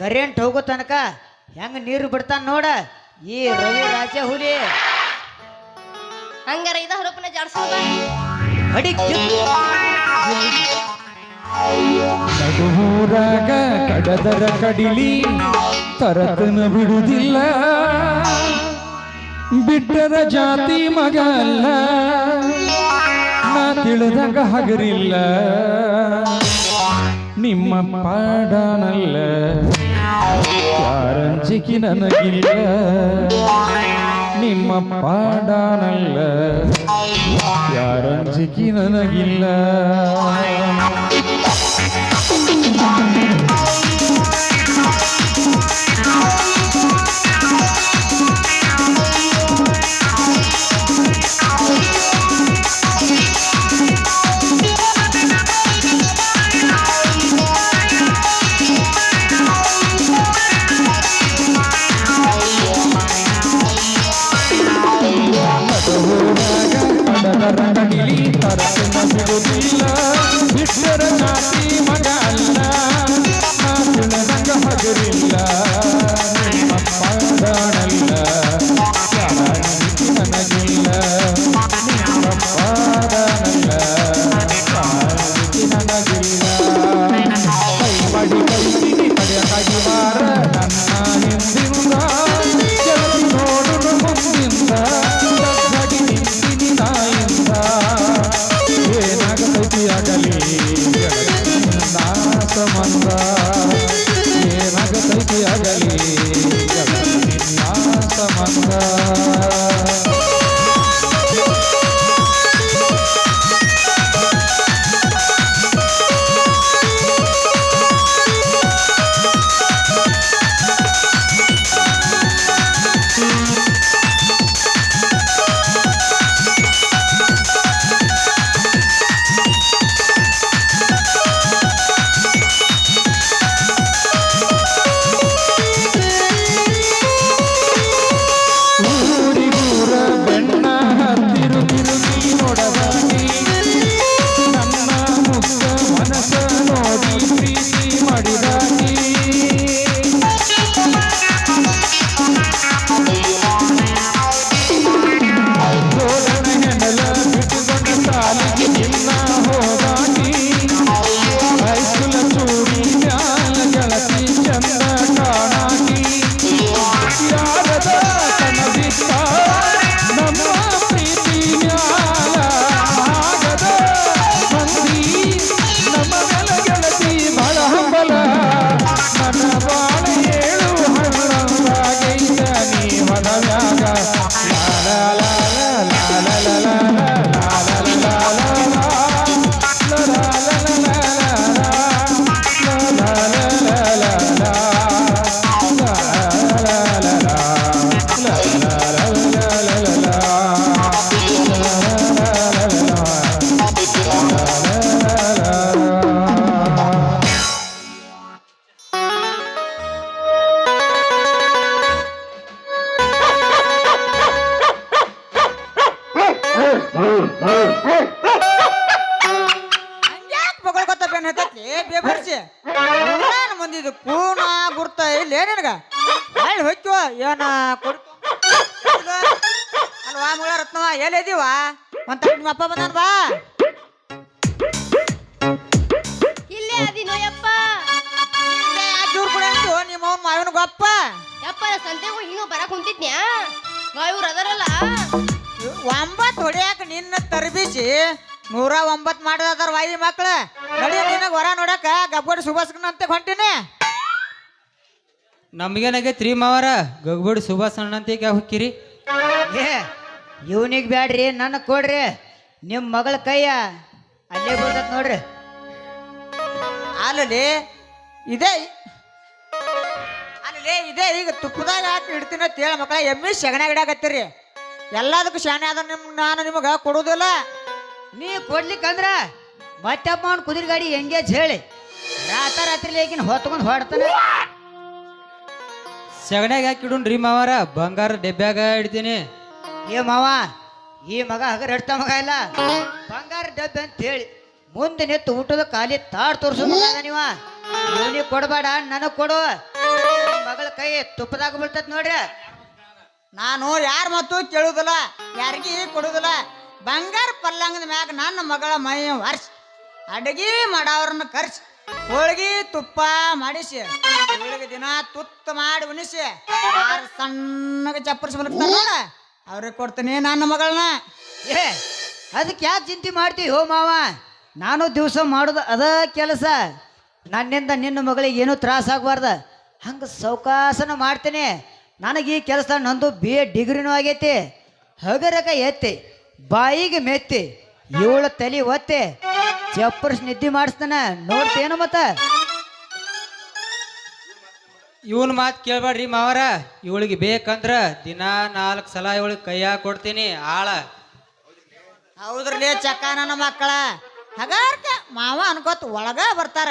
Current ಹೋಗೋ ತನಕ ಹೆಂಗ ನೀರು ಬಿಡ್ತಾನ ನೋಡ. ಈ ರವಿ ರಾಜ ಹುಲಿ. ಹಂಗಾರ ಇದ ಹರಪನ ಜಾಡ್ಸೋದ? ಕಡದರ ಕಡಿಲಿ ತರತನ ಬಿಡುವುದಿಲ್ಲ ಬಿಟ್ಟರ ಜಾತಿ ಮಗ ಅಲ್ಲ. ನಾ ತಿಳಿದಾಗ ಹಗರಿಲ್ಲ. ನಿಮ್ಮ ಪಾಡನಲ್ಲ. ಯಾರಂಜಿಕೆ ನನಗಿಲ್ಲ. ನಿಮ್ಮ ಪಾಡನಲ್ಲ. ಯಾರಂಜಿಕೆ ನನಗಿಲ್ಲ. ಕಡದರ ಕಡಿಲಿ ತರತನ ಬಿಡುವುದಿಲ್ಲ ಬಿಟ್ಟರ ಜಾತಿ ಮಗ ಅಲ್ಲ ನಾ ತಿಳಿದಾಗ ಹಗರಿಲ್ಲ ನಿಮ್ಮ ಪಾಡನಲ್ಲ ಯಾರಂಜಿಕೆ ನನಗಿಲ್ಲ ನಿಮ್ಮ ಪಾಡನಲ್ಲ ಯಾರಂಜಿಕೆ ನನಗಿಲ್ಲ ಕೈ ಮಾಡಿ ಕೈಸಿನಿ ಕಡೆಯ ಕಡಿವಾರ ನನ್ನ ಹಿಂದಿಂದ Hare ಬಂದಿದ್ದು ಕೂನ ಗುರ್ತ ಇಲ್ಲೇ ನಿನಗ? ಅಲ್ಲಿ ಹೊಯ್ತು ಏನ ಕೊಡ್ತು ಅಲ್ವಾ ಮುಳ ರತ್ನವ ಎಲ್ಲಿದೀವ ಒಂದ್ ತಡಿ ನಿಮ್ಮ ಅಪ್ಪ ಬಂದಾನ ಬಾ. ಇಲ್ಲೇ ಅದಿನೋ ಯಪ್ಪ? ದೂರ ಕೂಡ ನಿಮ್ಮ ಅವ್ನ ಮಾವಿನ ಗೊಪ್ಪ. ಯಪ್ಪ ಸಂತೆ ಸಂತೆಗೂ ಹಿಂಗ ಬರಕ್ ಕುಂತಿದ್ನ್ಯಾ? ಇವ್ರು ಅದರಲ್ಲ. ಒಂಬತ್ತು ಹೊಡಿಯಾಕ ನಿನ್ನ ತರಬಿಸಿ ನೂರ ಒಂಬತ್ ಮಾಡೋದಾರ ವಾಯಿ ಮಕ್ಳು. ನಡಿ ನಿನಗ ಹೊರ ನೋಡಕ ಗಬ್ಬಡಿ ಸುಭಾಸ್ಕನ ಅಂತ ಹೊಂಟಿನಿ. ನಮ್ಗೇನಾಗೈತ್ರಿ ಮಾವರ? ಗಗ್ಬಡಿ ಸುಭಾಷ್ ಅಣ್ಣ ಅಂತ ಈಗ ಹೊಕ್ಕಿರಿ. ಏ ಇವನಿಗೆ ಬ್ಯಾಡ್ರಿ ನನ್ನ ಕೊಡ್ರಿ. ನಿಮ್ಮ ಮಗಳ ಕೈಯ ಅಲ್ಲೇ ಬರ್ತದ ನೋಡ್ರಿ. ಅಲ್ಲಲ್ಲಿ ಇದೇ ಅಲ್ಲಲ್ಲಿ ಇದೇ ಈಗ ತುಪ್ಪದಾಗ ಹಾಕಿ ಇಡ್ತೀನಿ ಅಂತ ಹೇಳಿ ಮಕ್ಕಳ ಎಮ್ಮಿ ಸೆಗಣೆ ಗಿಡಾಕತ್ತೀರಿ ಎಲ್ಲದಕ್ಕೂ ಶಾನೆ ಆದ ನಿಮ್ ನಾನು ನಿಮಗೆ ಕೊಡುವುದಿಲ್ಲ ನೀ ಕೊಡ್ಲಿಕ್ಕಂದ್ರ ಮತ್ತಪ್ಪ ಅವ್ನ ಕುದುರೆ ಗಾಡಿ ಎಂಗೇಜ್ ಹೇಳಿ. ರಾತ ರಾತ್ರಿ ಲೇಕಿನ ಹೊತ್ಕೊಂಡು ಹೊಡ್ತಾನೆ. ಸಗಣ್ಯಾಗ ಹಾಕಿಡುನ್ರಿ ಮಾವಾರ? ಬಂಗಾರ ಡೆಬ್ಯಾಗ ಇಡ್ತೀನಿ. ಏ ಮಾವ ಈ ಮಗ ಹಗರ್ ಹಿಡ್ತ ಮಗ ಇಲ್ಲ. ಬಂಗಾರ ಡಬ್ಬೆ ಅಂತ ಹೇಳಿ ಮುಂದೆ ನಿಂತು ಊಟದ ಖಾಲಿ ತಾಡ್ ತೋರ್ಸು ಮಗ ನೀವ. ಇವನಿಗೆ ಕೊಡಬೇಡ ನನಗೆ ಕೊಡು. ಮಗಳ ಕೈ ತುಪ್ಪದಾಗ ಬೀಳ್ತತ್ ನೋಡ್ರಿ. ನಾನು ಯಾರ ಮತ್ತು ಕೇಳುದಿಲ್ಲ ಯಾರಿಗೆ ಕೊಡುದಿಲ್ಲ. ಬಂಗಾರ ಪಲ್ಲಂಗದ ಮ್ಯಾಗ ನನ್ನ ಮಗಳ ಮೈ ವರ್ಷ. ಅಡಗಿ ಮಾಡವ್ರನ್ನ ಕರ್ಸಿ, ಹೋಳಿಗೆ ತುಪ್ಪ ಮಾಡಿಸಿ, ಹೋಳಿಗೆ ದಿನ ತುತ್ತು ಮಾಡಿ ಉಣಿಸಿ ಯಾರು ಸಣ್ಣಗೆ ಚಪ್ಪರಿಸಿ ನೋಡ, ಅವ್ರಿಗೆ ಕೊಡ್ತೀನಿ ನನ್ನ ಮಗಳನ್ನ. ಏ, ಅದಕ್ಕೆ ಯಾಕೆ ಚಿಂತೆ ಮಾಡ್ತೀವಿ ಹೋ ಮಾವ? ನಾನು ದಿವಸ ಮಾಡೋದು ಅದ ಕೆಲಸ. ನನ್ನಿಂದ ನಿನ್ನ ಮಗಳಿಗೆ ಏನೂ ತ್ರಾಸ ಆಗ್ಬಾರ್ದ. ಹಂಗೆ ಸೌಕಾಸನ ಮಾಡ್ತೀನಿ. ನನಗೆ ಈ ಕೆಲಸ ನಂದು ಬಿ ಎ ಡಿಗ್ರಿನೂ ಆಗೈತಿ. ಹಗರಕ ಎತ್ತಿ. ಬಾಯಿಗೆ ಮೆತ್ತಿ ಇವಳ ತಲೆ ಒತ್ತೆ. ಚಪ್ಪರ್ಸ್ ನಿದ್ದೆ ಮಾಡಿಸ್ತಾನ ನೋಡ್ತೇನು ಮತ್ತ. ಇವನ್ ಮಾತು ಕೇಳ್ಬೇಡ್ರಿ ಮಾವರ ಇವಳಿಗೆ ಬೇಕಂದ್ರ ದಿನಾ ನಾಲ್ಕು ಸಲ ಇವಳಿಗೆ ಕೈಯಾಗ ಕೊಡ್ತೀನಿ ಆಳ. ಹೌದ್ರಲ್ಲೇ ಚಕ್ಕ ನನ್ನ ಮಕ್ಕಳ. ಹಗಾರ್ಕ ಮಾವ ಅನ್ಕೋತ ಒಳಗ ಬರ್ತಾರ.